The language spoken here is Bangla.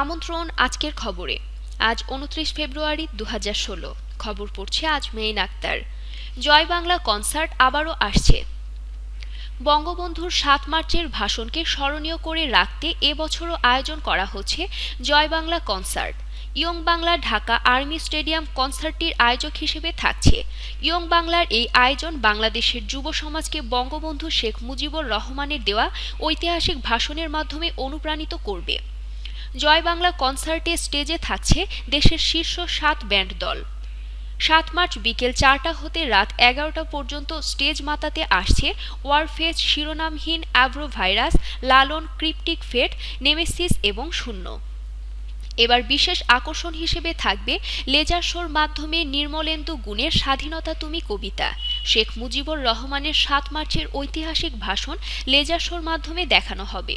আমন্ত্রণ আজকের খবরে। আজ উনত্রিশ ফেব্রুয়ারি দু খবর পড়ছে আজ মেইন আক্তার। জয় বাংলা কনসার্ট আবারও আসছে। বঙ্গবন্ধুর সাত মার্চের ভাষণকে স্মরণীয় করে রাখতে এবছরও আয়োজন করা হচ্ছে Joy Bangla concert. Young Bangla Dhaka army stadium কনসার্টটির আয়োজক হিসেবে থাকছে। ইয়ং বাংলার এই আয়োজন বাংলাদেশের যুব সমাজকে বঙ্গবন্ধু শেখ মুজিবুর রহমানের দেওয়া ঐতিহাসিক ভাষণের মাধ্যমে অনুপ্রাণিত করবে। জয় বাংলা কনসার্টে স্টেজে থাকছে দেশের শীর্ষ সাত ব্যান্ড দল। সাত মার্চ বিকেল চারটা হতে রাত এগারোটা পর্যন্ত স্টেজ মাতাতে আসছে ওয়ারফেজ শিরোনামহীন অ্যাব্রো ভাইরাস লালন ক্রিপ্টিক ফেট, নেমেসিস এবং শূন্য। এবার বিশেষ আকর্ষণ হিসেবে থাকবে লেজার শোর মাধ্যমে নির্মলেন্দু গুণের স্বাধীনতা তুমি কবিতা। শেখ মুজিবুর রহমানের সাত মার্চের ঐতিহাসিক ভাষণ লেজার শোর মাধ্যমে দেখানো হবে।